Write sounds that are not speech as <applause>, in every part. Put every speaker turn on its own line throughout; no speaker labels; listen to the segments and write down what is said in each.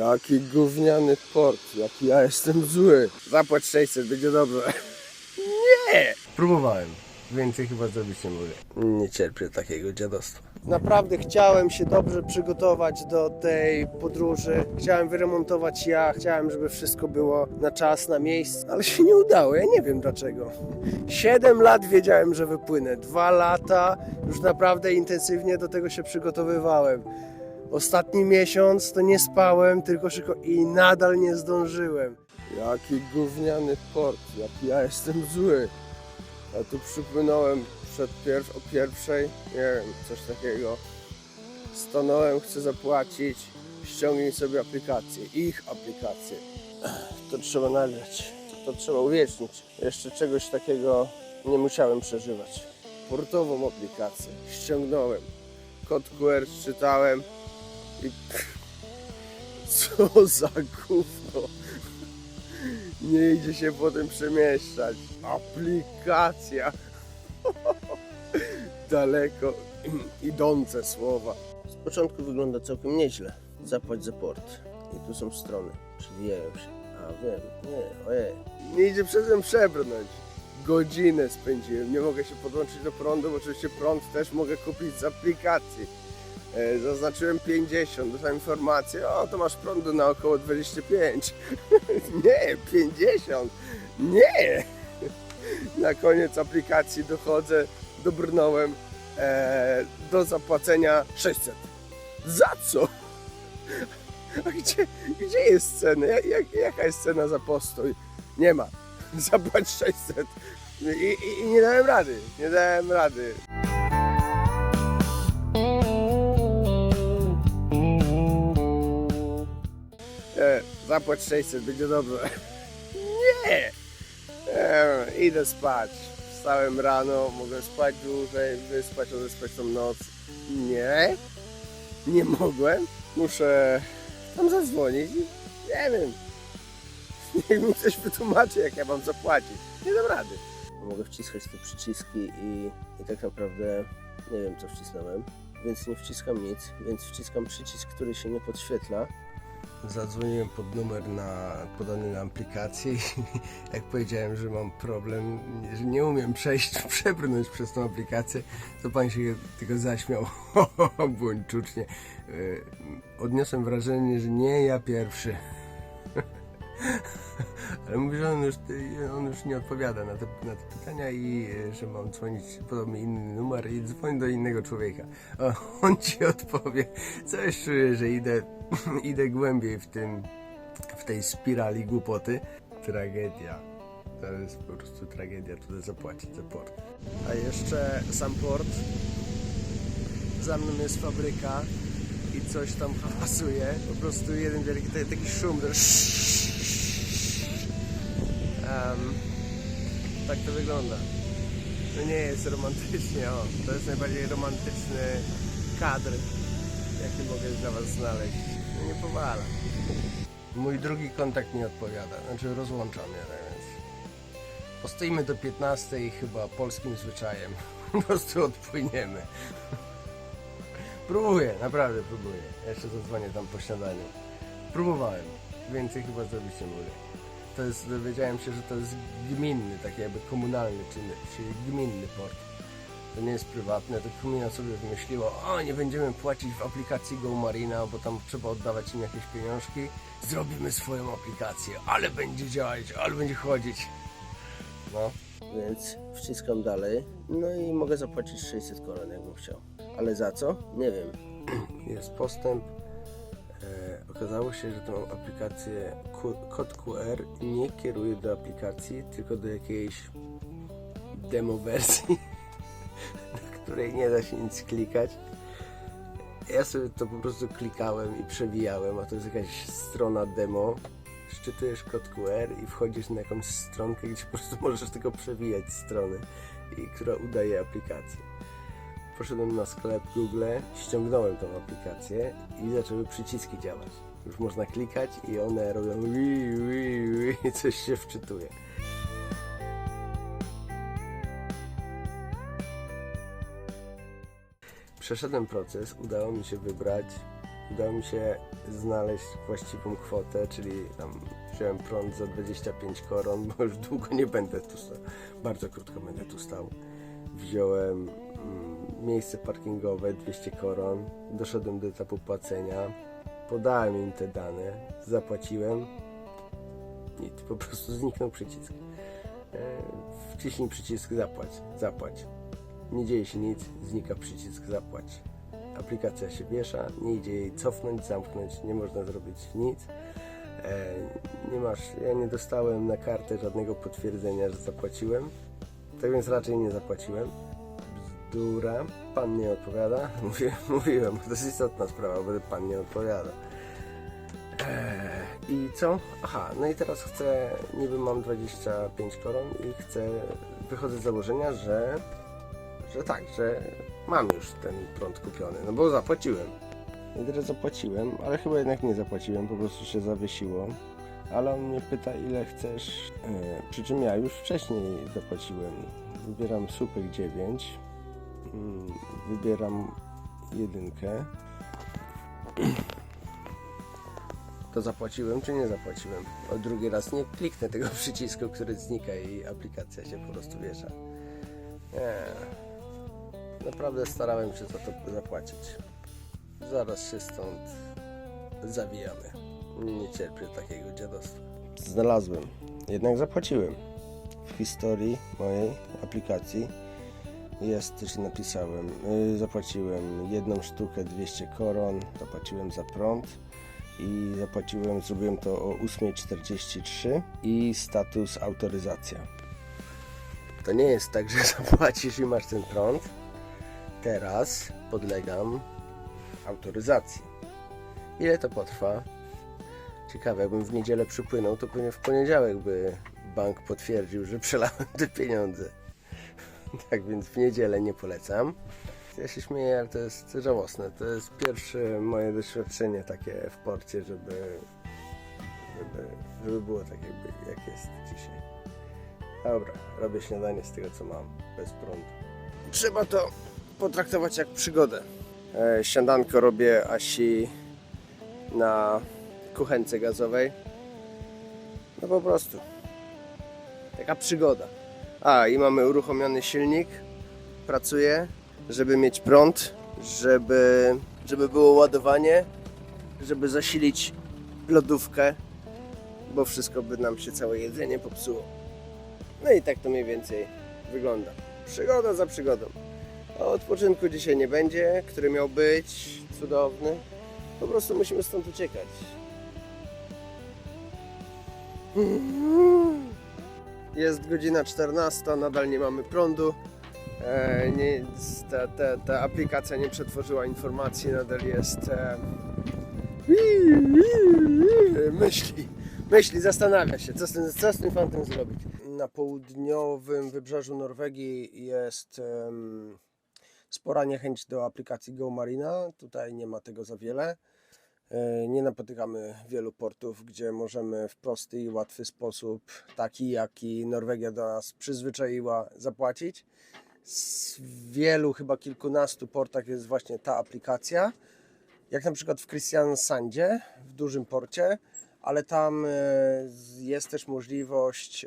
Jaki gówniany port, jaki ja jestem zły. Zapłać 600, będzie dobrze. <laughs> Nie! Próbowałem. Więcej chyba zrobić nie mogę. Nie cierpię takiego dziadostwa. Naprawdę chciałem się dobrze przygotować do tej podróży. Chciałem wyremontować ja, chciałem, żeby wszystko było na czas, na miejscu, ale się nie udało. Ja nie wiem dlaczego. Siedem lat wiedziałem, że wypłynę. Dwa lata już naprawdę intensywnie do tego się przygotowywałem. Ostatni miesiąc to nie spałem, tylko szyko i nadal nie zdążyłem. Jaki gówniany port, jaki ja jestem zły. Ja tu przypłynąłem przed pierw o pierwszej, nie wiem, coś takiego. Stanąłem, chcę zapłacić, ściągnij sobie aplikację, ich aplikację. To trzeba nagrać, to trzeba uwiecznić. Jeszcze czegoś takiego nie musiałem przeżywać. Portową aplikację ściągnąłem, kod QR czytałem co za gówno. Nie idzie się potem przemieszczać. Aplikacja. Daleko idące słowa. Z początku wygląda całkiem nieźle. Zapłać za port. I tu są strony. Przewijają się. A wiem, nie, ojej. Nie idzie przezem przebrnąć. Godzinę spędziłem. Nie mogę się podłączyć do prądu, bo oczywiście prąd też mogę kupić z aplikacji. E, Zaznaczyłem 50, dostałem informację, o to masz prądu na około 25. <laughs> nie, 50. Nie! <laughs> Na koniec aplikacji dochodzę, dobrnąłem e, do zapłacenia 600. Za co? <laughs> A gdzie, gdzie jest cena? Jak, jak, jaka jest cena za postój? Nie ma. Zapłać 600. I, i, I nie dałem rady. Nie dałem rady. Zapłać 600, będzie dobrze. <laughs> Nie! E, idę spać. Wstałem rano, mogłem spać dłużej, wyspać, odespać tą noc. Nie, nie mogłem. Muszę tam zadzwonić i nie wiem. <laughs> Niech mi ktoś wytłumaczy, jak ja mam zapłacić. Nie dam rady. Mogę wciskać te przyciski i, i tak naprawdę nie wiem, co wcisnąłem. Więc nie wciskam nic, więc wciskam przycisk, który się nie podświetla. Zadzwoniłem pod numer na, podany na aplikację i <laughs> jak powiedziałem, że mam problem, że nie umiem przejść, <laughs> przebrnąć przez tą aplikację, to pan się tylko zaśmiał <laughs> buńczucznie. Yy, Odniosłem wrażenie, że nie ja pierwszy. Ale mówi, że on już, on już nie odpowiada na te, na te pytania i e, że mam dzwonić, podał mi inny numer i dzwoń do innego człowieka. <laughs> On ci odpowie. Coś czuję, że idę, <laughs> idę głębiej w tym, w tej spirali głupoty. Tragedia. To jest po prostu tragedia, tutaj zapłacić za port. A jeszcze sam port. Za mną jest fabryka i coś tam <laughs> hałasuje. Po prostu jeden wielki taki, szum. Em, tak to wygląda. To nie jest romantycznie, o. To jest najbardziej romantyczny kadr, jaki mogę dla Was znaleźć. No nie powala. Mój drugi kontakt nie odpowiada, znaczy rozłącza mnie, tak więc. Postoimy do 15 i chyba polskim zwyczajem. <laughs> Po prostu odpłyniemy. Próbuję, naprawdę próbuję. Jeszcze zadzwonię tam po śniadaniu. Próbowałem. Więcej chyba zrobić nie mogę. To jest, dowiedziałem się, że to jest gminny, taki jakby komunalny, czyli, czyli gminny port. To nie jest prywatne, to gmina sobie wymyśliła, o nie będziemy płacić w aplikacji Go Marina, bo tam trzeba oddawać im jakieś pieniążki. Zrobimy swoją aplikację, ale będzie działać, ale będzie chodzić. No. Więc wciskam dalej, no i mogę zapłacić 600 koron, jakbym chciał. Ale za co? Nie wiem. Jest postęp. Okazało się, że tą aplikację, kod QR nie kieruje do aplikacji, tylko do jakiejś demo wersji, <laughs> na której nie da się nic klikać. Ja sobie to po prostu klikałem i przewijałem, a to jest jakaś strona demo. Szczytujesz kod QR i wchodzisz na jakąś stronkę, gdzie po prostu <laughs> możesz tylko przewijać strony, i, która udaje aplikację. Poszedłem na sklep Google, ściągnąłem tą aplikację i zaczęły przyciski działać. Już można klikać i one robią wi, wi, wi, coś się wczytuje. Przeszedłem proces, udało mi się wybrać udało mi się znaleźć właściwą kwotę, czyli tam wziąłem prąd za 25 koron, bo już długo nie będę tu stał, bardzo krótko będę tu stał. Wziąłem mm, miejsce parkingowe 200 koron, doszedłem do etapu płacenia, podałem im te dane, zapłaciłem, nic, po prostu zniknął przycisk. E, Wciśnij przycisk zapłać, zapłać. Nie dzieje się nic, znika przycisk zapłać. Aplikacja się wiesza, nie idzie jej cofnąć, zamknąć, nie można zrobić nic. E, nie masz, ja nie dostałem na kartę żadnego potwierdzenia, że zapłaciłem, tak więc raczej nie zapłaciłem. Bzdura, pan nie odpowiada. <laughs> Mówię, mówiłem, to jest istotna sprawa, bo pan nie odpowiada. Eee, I co? Aha, no i teraz chcę, niby mam 25 koron i chcę, wychodzę z założenia, że, że tak, że mam już ten prąd kupiony, no bo zapłaciłem. I teraz zapłaciłem, ale chyba jednak nie zapłaciłem, po prostu się zawiesiło. Ale on mnie pyta, ile chcesz, e, przy czym ja już wcześniej zapłaciłem. Wybieram słupek 9, mm, wybieram jedynkę. to zapłaciłem czy nie zapłaciłem. O drugi raz nie kliknę tego <laughs> przycisku, który znika i aplikacja się po prostu wiesza. Nie. Naprawdę starałem się za to zapłacić. Zaraz się stąd zawijamy. Nie cierpię takiego dziadostwa. Znalazłem, jednak zapłaciłem. W historii mojej aplikacji jest, też napisałem, yy, zapłaciłem jedną sztukę 200 koron, zapłaciłem za prąd i zapłaciłem, zrobiłem to o 8.43 i status autoryzacja. To nie jest tak, że <laughs> zapłacisz i masz ten prąd. Teraz podlegam autoryzacji. Ile to potrwa? Ciekawe, jakbym w niedzielę przypłynął, to pewnie w poniedziałek by bank potwierdził, że przelałem te pieniądze. <laughs> Tak więc w niedzielę nie polecam. Ja się śmieję, ale to jest żałosne. To jest pierwsze moje doświadczenie takie w porcie, żeby, żeby, żeby było tak jakby jak jest dzisiaj. Dobra, robię śniadanie z tego co mam, bez prądu. Trzeba to potraktować jak przygodę. E, śniadanko robię Asi na kuchence gazowej. No po prostu. Taka przygoda. A, i mamy uruchomiony silnik. Pracuje, żeby mieć prąd, żeby, żeby było ładowanie, żeby zasilić lodówkę, bo wszystko by nam się całe jedzenie popsuło. No i tak to mniej więcej wygląda. Przygoda za przygodą. A odpoczynku dzisiaj nie będzie, który miał być cudowny. Po prostu musimy stąd uciekać. Jest godzina 14, nadal nie mamy prądu. E, nie, ta, ta, ta aplikacja nie przetworzyła informacji, nadal jest. E, myśli, myśli, zastanawia się, co z, tym, co z tym fantem zrobić. Na południowym wybrzeżu Norwegii jest spora niechęć do aplikacji GoMarina. Tutaj nie ma tego za wiele. E, Nie napotykamy wielu portów, gdzie możemy w prosty i łatwy sposób, taki jaki Norwegia do nas przyzwyczaiła, zapłacić. W wielu, chyba kilkunastu portach jest właśnie ta aplikacja. Jak na przykład w Kristiansandzie, w dużym porcie, ale tam e, jest też możliwość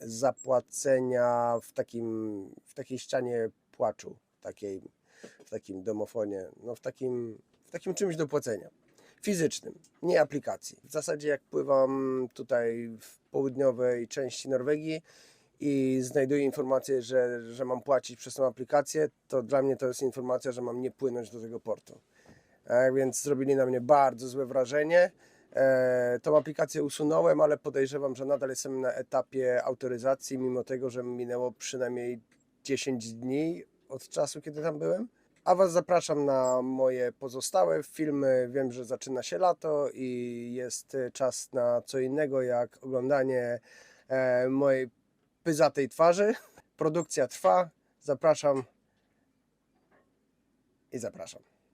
zapłacenia w, takim, w takiej ścianie płaczu, takiej, w takim domofonie, no w takim, w takim czymś do płacenia fizycznym, nie aplikacji. W zasadzie jak pływam tutaj w południowej części Norwegii i znajduję informację, że, że mam płacić przez tą aplikację, to dla mnie to jest informacja, że mam nie płynąć do tego portu. E, więc zrobili na mnie bardzo złe wrażenie. E, tą aplikację usunąłem, ale podejrzewam, że nadal jestem na etapie autoryzacji, mimo tego, że minęło przynajmniej 10 dni od czasu, kiedy tam byłem. A Was zapraszam na moje pozostałe filmy. Wiem, że zaczyna się lato i jest e, czas na co innego jak oglądanie e, mojej pyzatej twarzy. <laughs> Produkcja trwa. Zapraszam i zapraszam.